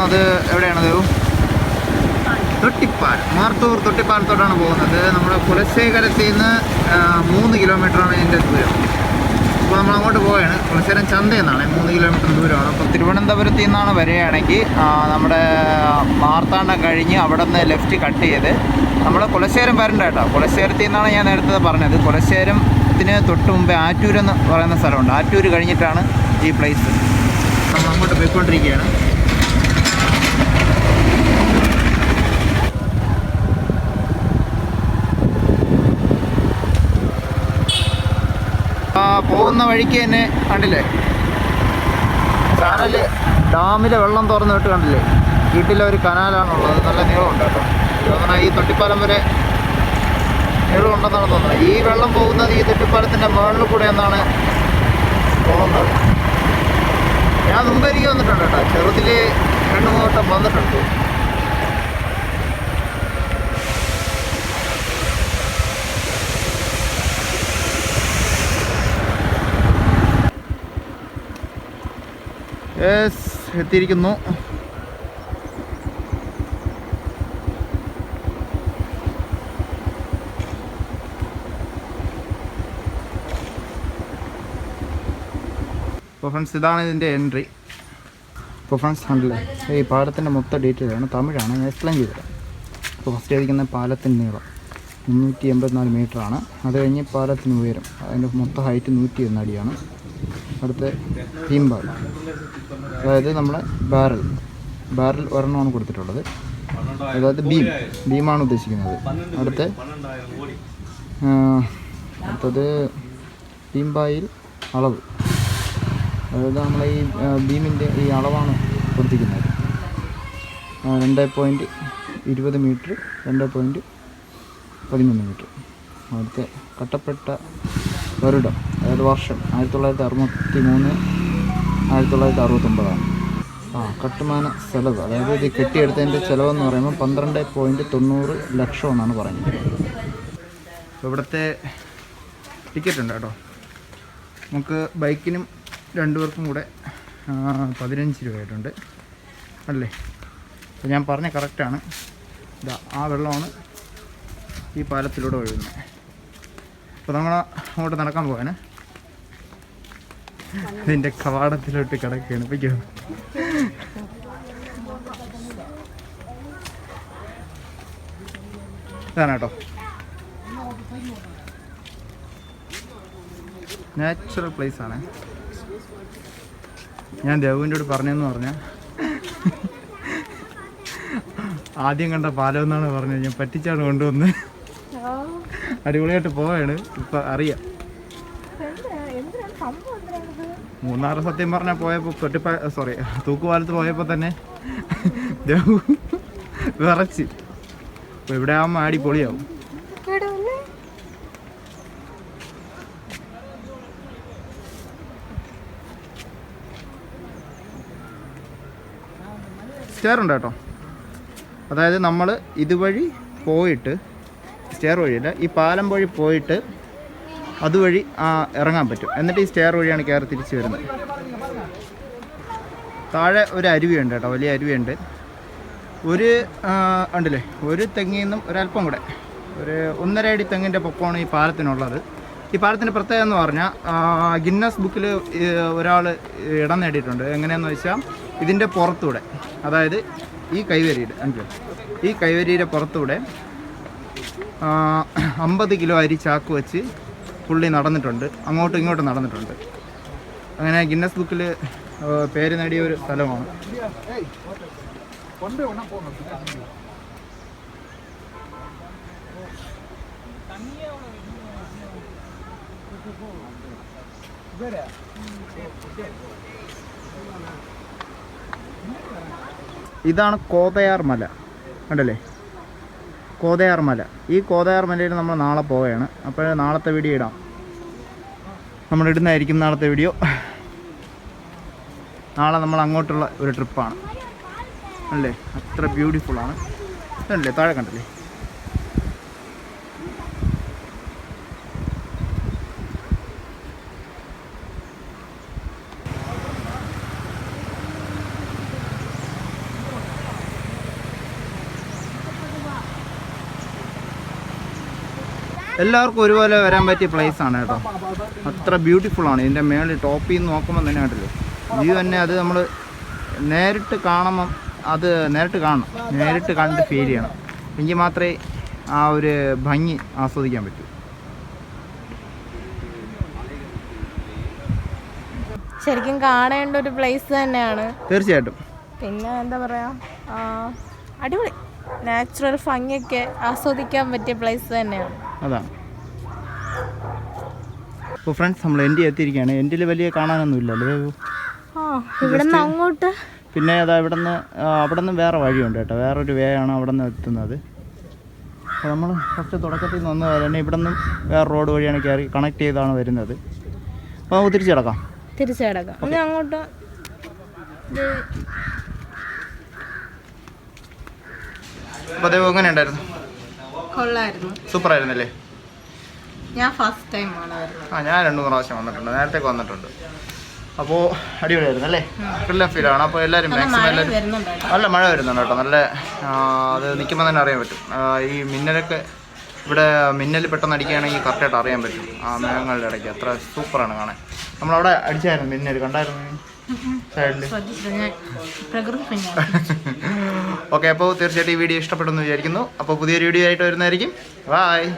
പോകുന്നത് എവിടെയാണ് ദേവു? തൊട്ടിപ്പാലം. മാർത്തൂർ തൊട്ടിപ്പാലത്തോട്ടാണ് പോകുന്നത്. നമ്മുടെ കുലശേഖരത്തിൽ നിന്ന് മൂന്ന് കിലോമീറ്ററാണ് ഇതിന്റെ ദൂരം. അപ്പോൾ നമ്മൾ അങ്ങോട്ട് പോവുകയാണ്. കുലശേഖരം ചന്തയിൽ മൂന്ന് കിലോമീറ്റർ ദൂരമാണ്. അപ്പോൾ തിരുവനന്തപുരത്തിൽ നിന്നാണ് വരികയാണെങ്കിൽ നമ്മുടെ മാർത്താണ്ഡം കഴിഞ്ഞ് അവിടെ നിന്ന് ലെഫ്റ്റ് കട്ട് ചെയ്ത് നമ്മൾ കുലശേഖരം വരണ്ട കേട്ടോ. കുലശേഖരത്തിൽ നിന്നാണ് ഞാൻ നേരത്തെ പറഞ്ഞത്. കുലശേഖരത്തിന് തൊട്ട് മുമ്പേ ആറ്റൂർ എന്ന് പറയുന്ന സ്ഥലമുണ്ട്. ആറ്റൂർ കഴിഞ്ഞിട്ടാണ് ഈ പ്ലേസ് നമ്മൾ അങ്ങോട്ട് പോയിക്കൊണ്ടിരിക്കുകയാണ്. പോകുന്ന വഴിക്ക് തന്നെ കണ്ടില്ലേ? കനാല് ഡാമിലെ വെള്ളം തുറന്നു വിട്ട് കണ്ടില്ലേ? വീട്ടിലെ ഒരു കനാലാണുള്ളത്. നല്ല നീളമുണ്ട് കേട്ടോ. തോന്നണ ഈ തൊട്ടിപ്പാലം വരെ നീളമുണ്ടെന്നാണ് തോന്നുന്നത്. ഈ വെള്ളം പോകുന്നത് ഈ തൊട്ടിപ്പാലത്തിന്റെ മുകളിൽ കൂടെ എന്നാണ് തോന്നുന്നത്. ഞാൻ മുമ്പ് എനിക്ക് വന്നിട്ടുണ്ട് കേട്ടോ. ചെറുതിൽ രണ്ട് മൂന്ന് വട്ടം വന്നിട്ടുണ്ട്. എത്തിയിരിക്കുന്നു. അപ്പോൾ ഫ്രണ്ട്സ് ഇതാണ് ഇതിന്റെ എൻട്രി അപ്പോൾ ഫ്രണ്ട്സ് കണ്ടില്ലേ? ഈ പാലത്തിന്റെ മൊത്തം ഡീറ്റെയിൽ ആണ്. തമിഴാണ്. ഞാൻ എക്സ്പ്ലെയിൻ ചെയ്തത് ഇപ്പോൾ ഫസ്റ്റ് ആയിരിക്കുന്ന പാലത്തിന്റെ നീളം മുന്നൂറ്റി എൺപത്തിനാല് മീറ്ററാണ് അത് കഴിഞ്ഞ് പാലത്തിന് ഉയരം. അതിന്റെ മൊത്തം ഹൈറ്റ് നൂറ്റി ഒന്ന് അടിയാണ് തീം ബാർ അതായത് നമ്മളെ ബാരൽ ബാരൽ ഒരെണ്ണമാണ് കൊടുത്തിട്ടുള്ളത്. അതായത് ബീം ബീമാണ് ഉദ്ദേശിക്കുന്നത്. അടുത്ത അടുത്തത് ബീംബായിൽ അളവ്. അതായത് നമ്മൾ ഈ ബീമിന്റെ ഈ അളവാണ് കൊടുത്തിരിക്കുന്നത്. രണ്ട് പോയിന്റ് ഇരുപത് മീറ്റർ രണ്ട് പോയിന്റ് പതിമൂന്ന് മീറ്റർ അടുത്ത കട്ടപ്പെട്ട വരുടം അതായത് വർഷം ആയിരത്തി തൊള്ളായിരത്തി അറുപത്തി മൂന്ന് ആയിരത്തി തൊള്ളായിരത്തി അറുപത്തൊമ്പതാണ് ആ കട്ടുമാന ചെലവ് അതായത് ഇത് കെട്ടിയെടുത്തതിന്റെ ചിലവെന്ന് പറയുമ്പോൾ പന്ത്രണ്ട് പോയിന്റ് തൊണ്ണൂറ് ലക്ഷം എന്നാണ് പറയുന്നത് ഇവിടുത്തെ ടിക്കറ്റ് ഉണ്ട് കേട്ടോ. നമുക്ക് ബൈക്കിനും രണ്ടു രണ്ടുപേർക്കും കൂടെ പതിനഞ്ച് രൂപയായിട്ടുണ്ട്. അല്ലേ? ഞാൻ പറഞ്ഞ കറക്റ്റാണ്. ഇതാ ആ വെള്ളമാണ് ഈ പാലത്തിലൂടെ ഒഴുകുന്നത്. അപ്പോൾ നമ്മൾ അങ്ങോട്ട് നടക്കാൻ പോകാനെ ഇതിന്റെ കവാടത്തിലോട്ട് കിടക്കുകയാണ്. ഇപ്പോൾ ഇതാണ് കേട്ടോ. നാച്ചുറൽ പ്ലേസ് ആണ്. ഞാൻ ദേവുവിന്റെ കൂടെ പറഞ്ഞതെന്ന് പറഞ്ഞാൽ ആദ്യം കണ്ട പാലം എന്നാണ് പറഞ്ഞത്. ഞാൻ പറ്റിച്ചാണ് കൊണ്ടുവന്ന് അടിപൊളിയായിട്ട് പോവാണ്. ഇപ്പൊ അറിയാം. മൂന്നാറ് സത്യം പറഞ്ഞാൽ പോയപ്പോൾ തൊട്ടിപ്പ സോറി തൂക്കുപാലത്ത് പോയപ്പോൾ തന്നെ വിറച്ച്. അപ്പോൾ ഇവിടെ ആകുമ്പോൾ ആടി പൊളിയാവും സ്റ്റെയർ ഉണ്ട് കേട്ടോ? അതായത് നമ്മൾ ഇതുവഴി പോയിട്ട് സ്റ്റെയർ വഴിയല്ല. ഈ പാലം വഴി പോയിട്ട് അതുവഴി ഇറങ്ങാൻ പറ്റും. എന്നിട്ട് ഈ സ്റ്റെയർ വഴിയാണ് കയറി തിരിച്ച് വരുന്നത്. താഴെ ഒരു അരുവിയുണ്ട് കേട്ടോ വലിയ അരുവിയുണ്ട്. ഒരു ഉണ്ടല്ലേ? ഒരു തെങ്ങിൽ നിന്നും ഒരല്പം കൂടെ. ഒരു ഒന്നര അടി തെങ്ങിന്റെ പൊക്കമാണ് ഈ പാലത്തിനുള്ളത്. ഈ പാലത്തിന്റെ പ്രത്യേകത എന്ന് പറഞ്ഞാൽ ഗിന്നസ് ബുക്കിൽ ഒരാൾ ഇടം നേടിയിട്ടുണ്ട്. എങ്ങനെയാന്ന് വെച്ചാൽ ഇതിന്റെ പുറത്തൂടെ അതായത് ഈ കൈവരിയുടെ ഉണ്ടല്ലോ ഈ കൈവരിയുടെ പുറത്തൂടെ അമ്പത് കിലോ അരി ചാക്ക് വെച്ച് പുള്ളി നടന്നിട്ടുണ്ട്. അങ്ങോട്ടും ഇങ്ങോട്ടും നടന്നിട്ടുണ്ട്. അങ്ങനെ ഗിന്നസ് ബുക്കിൽ പേര് നേടിയ ഒരു സ്ഥലമാണ്. ഇതാണ് കോതയാർ മല. കണ്ടല്ലേ? കോതയാർ മല. ഈ കോതയാർ മലയിൽ നമ്മൾ നാളെ പോവുകയാണ്. അപ്പോൾ നാളത്തെ വീഡിയോ ഇടാം. നമ്മൾ ഇടുന്നതായിരിക്കും നാളത്തെ വീഡിയോ നാളെ നമ്മൾ അങ്ങോട്ടുള്ള ഒരു ട്രിപ്പാണ് അല്ലേ? അത്ര ബ്യൂട്ടിഫുള്ളാണ് അല്ലേ താഴെ കണ്ടല്ലേ? എല്ലാവർക്കും ഒരുപോലെ വരാൻ പറ്റിയ പ്ലേസ് ആണ് കേട്ടോ. അത്ര ബ്യൂട്ടിഫുൾ ആണ്. ഇതിന്റെ മേളിൽ ടോപ്പിൽ നിന്ന് നോക്കുമ്പോൾ തന്നെ കണ്ടില്ലേ? വ്യൂ തന്നെ അത് നമ്മൾ നേരിട്ട് കാണുമ്പം അത് നേരിട്ട് കാണണം. നേരിട്ട് കണ്ട് ഫീൽ ചെയ്യണം. എങ്കിൽ മാത്രമേ ആ ഒരു ഭംഗി ആസ്വദിക്കാൻ പറ്റൂ. ശരിക്കും കാണേണ്ട ഒരു പ്ലേസ് തന്നെയാണ്. തീർച്ചയായിട്ടും. പിന്നെ എന്താ പറയാ അടിപൊളി. നാച്ചുറൽ ഭംഗിയൊക്കെ ആസ്വദിക്കാൻ പറ്റിയ പ്ലേസ് തന്നെയാണ്. അതാണ്. അപ്പോൾ ഫ്രണ്ട്സ് നമ്മൾ എന്റെ എത്തിയിരിക്കുകയാണ് എന്റെ വലിയ കാണാനൊന്നുമില്ല അല്ലേ? ആ ഇവിടെ നിന്ന് അങ്ങോട്ട്? പിന്നെ അതാ ഇവിടെ നിന്ന് അവിടെ നിന്ന് വേറെ വഴിയുണ്ട് കേട്ടോ. വേറൊരു വേ ആണ് അവിടെ നിന്ന് എത്തുന്നത്. അപ്പോൾ നമ്മൾ ഫസ്റ്റ് തുടക്കത്തിൽ നിന്ന് വന്നത്. തന്നെ ഇവിടെ നിന്നും വേറെ റോഡ് വഴിയാണ് കയറി കണക്ട് ചെയ്താണ് വരുന്നത്. അപ്പോൾ നമുക്ക് തിരിച്ചു കിടക്കാം. തിരിച്ചു കിടക്കാം. ഇനി അങ്ങോട്ട് അപ്പോൾ അതേ എങ്ങനെ ഉണ്ടായിരുന്നു. കൊള്ളായിരുന്നു. സൂപ്പർ ആയിരുന്നല്ലേ ഞാൻ ഫസ്റ്റ് ടൈം ആണ് വരുന്നത്. ആ ഞാൻ രണ്ടു മൂന്ന് പ്രാവശ്യം വന്നിട്ടുണ്ട്. നേരത്തെ വന്നിട്ടുണ്ട്. അപ്പോൾ അടിപൊളിയായിരുന്നു അല്ലേ? നല്ല ഫീലാണ് അപ്പോൾ എല്ലാവരും മാക്സിമം എല്ലാവരും. നല്ല മഴ വരുന്നുണ്ട് കേട്ടോ. നല്ല അത് നിൽക്കുമ്പോൾ തന്നെ അറിയാൻ പറ്റും. ഈ മിന്നലൊക്കെ ഇവിടെ മിന്നൽ പെട്ടെന്ന് അടിക്കുകയാണെങ്കിൽ കറക്റ്റായിട്ട് അറിയാൻ പറ്റും. ആ മേഘങ്ങളുടെ ഇടയ്ക്ക്. അത്ര സൂപ്പറാണ് കാണാൻ. നമ്മളവിടെ അടിച്ചായിരുന്നു മിന്നൽ. കണ്ടായിരുന്നു? ഓക്കെ അപ്പോൾ തീർച്ചയായിട്ടും ഈ വീഡിയോ ഇഷ്ടപ്പെട്ടെന്ന് വിചാരിക്കുന്നു. അപ്പോൾ പുതിയൊരു വീഡിയോ ആയിട്ട് വരുന്നതായിരിക്കും. ബായ്